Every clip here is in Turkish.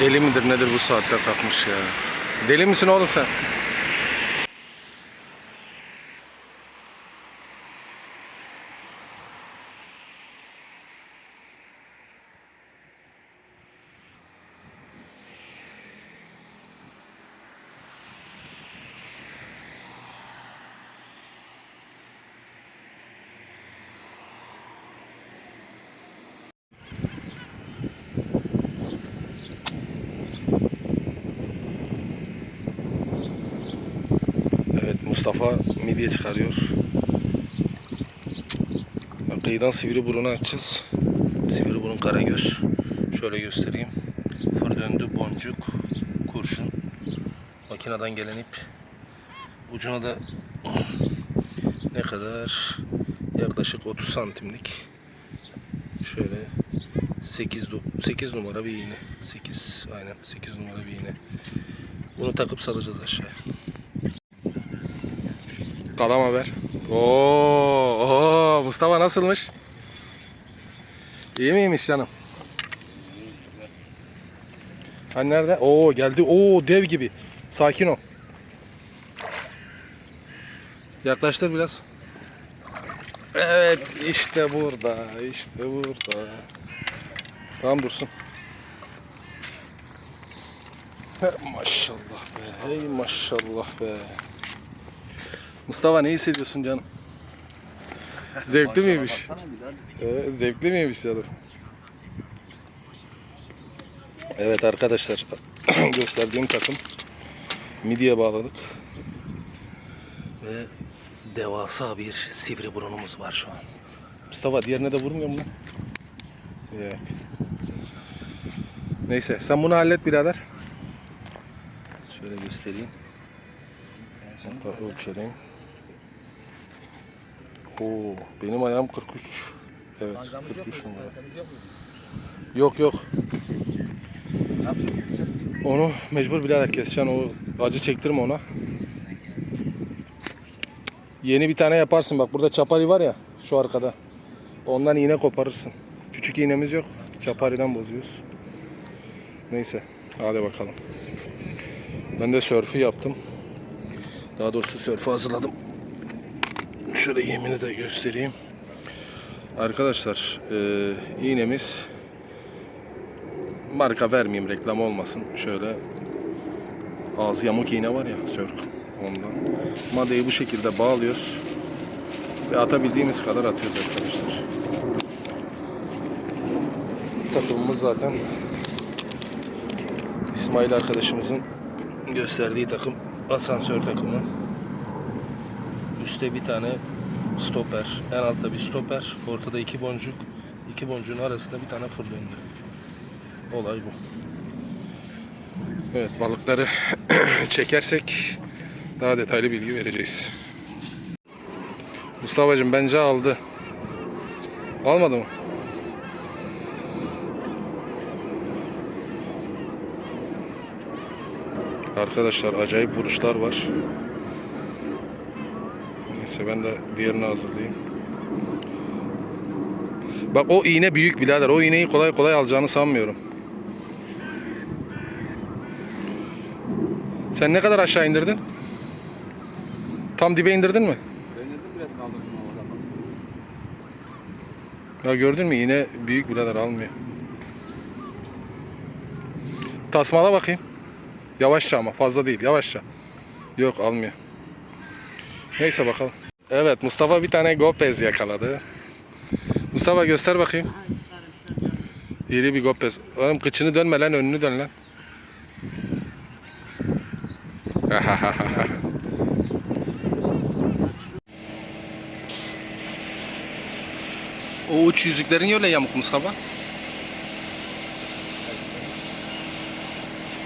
Deli midir nedir bu saatte kalkmış ya. Deli misin oğlum sen? Evet Mustafa midye çıkarıyor. Kıyıdan sivri burunu açacağız. Sivri burun karagöz. Şöyle göstereyim. Fır döndü boncuk kurşun. Makineden gelen ip. Ucuna da ne kadar? Yaklaşık 30 santimlik. Şöyle 8 8 numara bir iğne. 8 aynen 8 numara bir iğne. Bunu takıp saracağız aşağıya. Adam haber. Oo, oo, Mustafa nasılmış? İyi miymiş canım? Hani nerede? Oo geldi. Oo dev gibi. Sakin ol. Yaklaştır biraz. Evet işte burada. işte burada. Tamam dursun. Maşallah be. Hey maşallah be. Mustafa ne hissediyorsun canım? Zevkli miymiş? Ee, zevkli miymiş canım? Evet arkadaşlar gösterdiğim takım midye bağladık. Ve devasa bir sivri burunumuz var şu an. Mustafa diğerine de vurmuyor mu? Yok. Neyse sen bunu hallet birader. Şöyle göstereyim. Ölçelim. Oo, benim ayağım 43. Evet, 43 numara. Yok yok. Onu mecbur birader keseceksin. O acı çektirme ona. Yeni bir tane yaparsın. Bak burada çapari var ya şu arkada. Ondan iğne koparırsın. Küçük iğnemiz yok. Çapariden bozuyoruz. Neyse. Hadi bakalım. Ben de sörfü yaptım. Daha doğrusu sörfü hazırladım. Şöyle yemini de göstereyim. Arkadaşlar e, iğnemiz marka vermeyeyim reklam olmasın. Şöyle ağzı yamuk iğne var ya sörk ondan. Maddeyi bu şekilde bağlıyoruz. Ve atabildiğimiz kadar atıyoruz arkadaşlar. Takımımız zaten İsmail arkadaşımızın gösterdiği takım asansör takımı. Üste bir tane stoper, en altta bir stoper, ortada iki boncuk, iki boncuğun arasında bir tane fır döndü. Olay bu. Evet balıkları çekersek daha detaylı bilgi vereceğiz. Mustafa'cığım bence aldı. Almadı mı? Arkadaşlar acayip vuruşlar var. Neyse ben de diğerini hazırlayayım. Bak o iğne büyük birader. O iğneyi kolay kolay alacağını sanmıyorum. Sen ne kadar aşağı indirdin? Tam dibe indirdin mi? Ben dedim biraz kaldırdım. Ya gördün mü iğne büyük birader almıyor. Tasmala bakayım. Yavaşça ama fazla değil yavaşça. Yok almıyor. Neyse bakalım. Evet Mustafa bir tane gopez yakaladı. Mustafa göster bakayım. İri bir gopez. Oğlum kıçını dönme lan önünü dön lan. o uç yüzüklerin öyle yamuk Mustafa.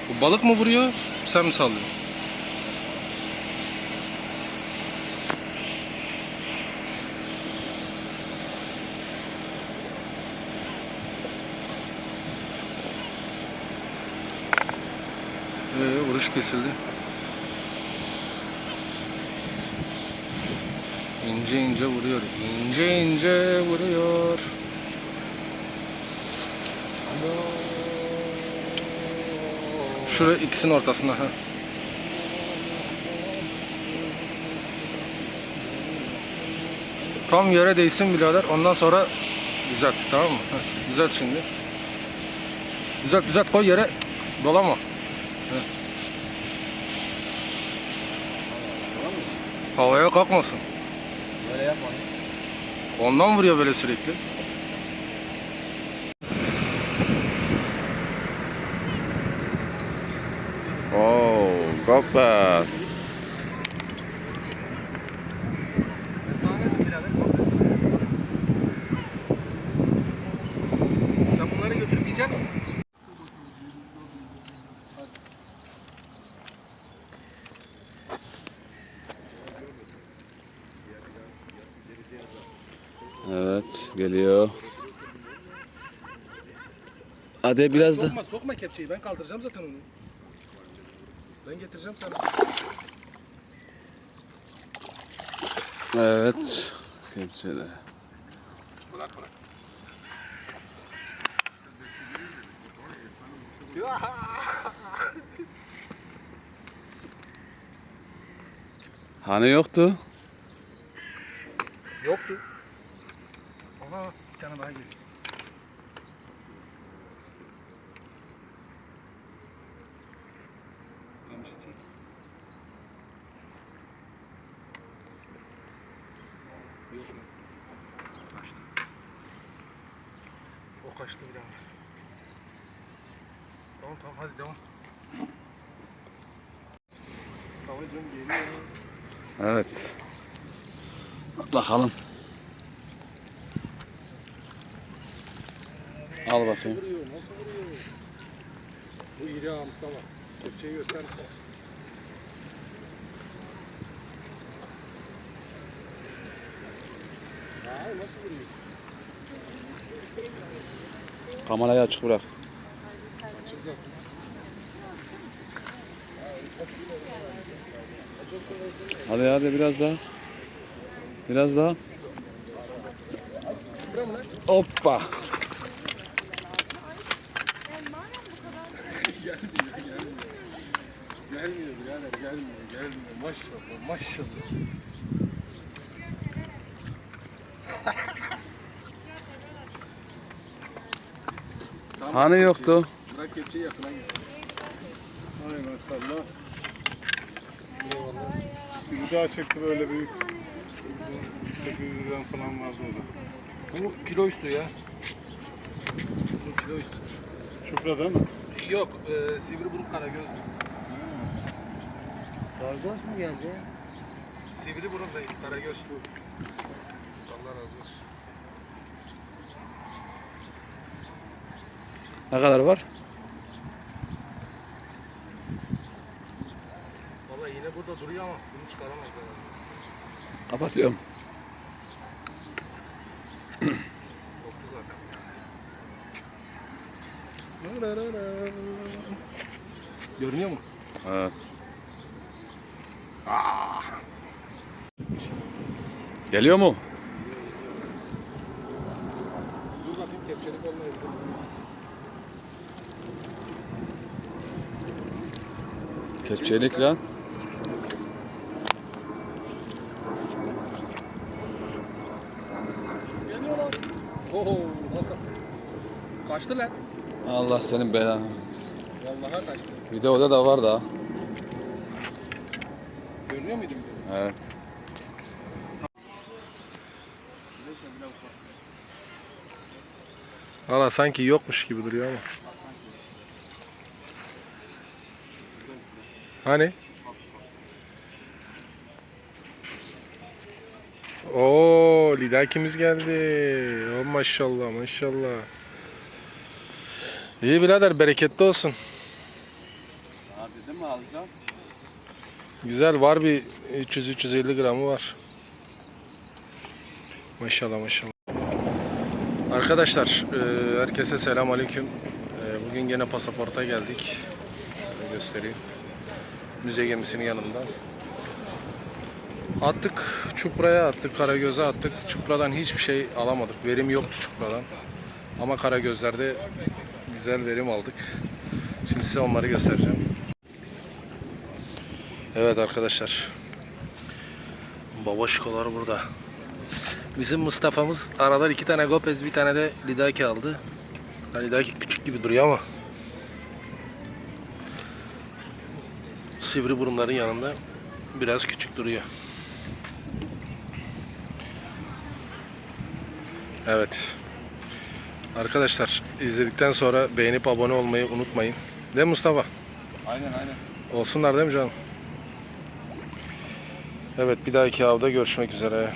Bu balık mı vuruyor? Sen mi sallıyorsun? Vuruş kesildi. İnce ince vuruyor. İnce ince vuruyor. Şuraya ikisinin ortasına. Ha. Tam yere değsin birader. Ondan sonra düzelt tamam mı? Heh, düzelt şimdi. Düzelt düzelt koy yere. Dolama. Heh. Havaya kalkmasın. Böyle yapma. Ondan vuruyor böyle sürekli. Oo. Ben sana ne dedim birader? Korkmaz. Sen bunları götürmeyecek misin? Evet, geliyor. Hadi biraz da. Sokma sokma kepçeyi ben kaldıracağım zaten onu. Ben getireceğim sana. Evet. Kepçede. Bırak bırak. Hani yoktu? Yoktu. Mu? Kaçtı. O kaçtı bir daha. Tamam tamam hadi devam. Savacım geliyor. Evet. Bakalım. Al bakayım. Vuruyor, nasıl vuruyor? Bu iri ha Mustafa. Kepçeyi göster. Aa, nasıl vuruyor? Kamerayı açık bırak. Açık zaten. Hadi hadi biraz daha. Biraz daha. Hoppa. Gelmiyor, gelmiyor. Maşallah, maşallah. Hani kepçeyi- yoktu? Bırak kepçeyi yakına gel. Ay maşallah. Eyvallah. Bir daha çekti böyle büyük. 800 gram falan vardı o da. Bu kilo üstü ya. Bu kilo üstü. Çupra değil mi? Yok, e, Sivriburun Karagöz. Sargoç mu geldi? Sivriburun değil, Karagöz. Allah razı olsun. Ne kadar var? Valla yine burada duruyor ama bunu çıkaramayız herhalde. Kapatıyorum. Korktu zaten. Görünüyor mu? Evet. Geliyor mu? Dur bakayım kepçelik olmayabilir. Kepçelik lan. Geliyor lan. Oho nasıl? Kaçtı lan. Allah senin belanı. Vallahi kaçtı. Videoda da var da. Görünüyor muydu? Evet. Valla sanki yokmuş gibi duruyor ama. Hani? Oo, lidakimiz geldi. Oh, maşallah maşallah. İyi birader bereketli olsun. Abi dedim mi alacağım? Güzel var bir 300-350 gramı var. Maşallah maşallah. Arkadaşlar e, herkese selam aleyküm. E, Bugün gene pasaporta geldik. Şöyle göstereyim. Müze gemisinin yanında. Attık Çupra'ya attık, Karagöz'e attık. Çupra'dan hiçbir şey alamadık. Verim yoktu Çupra'dan. Ama Karagözler'de güzel verim aldık. Şimdi size onları göstereceğim. Evet arkadaşlar. Babaşkolar burada. Bizim Mustafa'mız aradan iki tane Gopez bir tane de Lidaki aldı. Lidaki küçük gibi duruyor ama. Sivri burunların yanında biraz küçük duruyor. Evet. Arkadaşlar izledikten sonra beğenip abone olmayı unutmayın. Değil mi Mustafa? Aynen aynen. Olsunlar değil mi canım? Evet bir dahaki avda görüşmek üzere.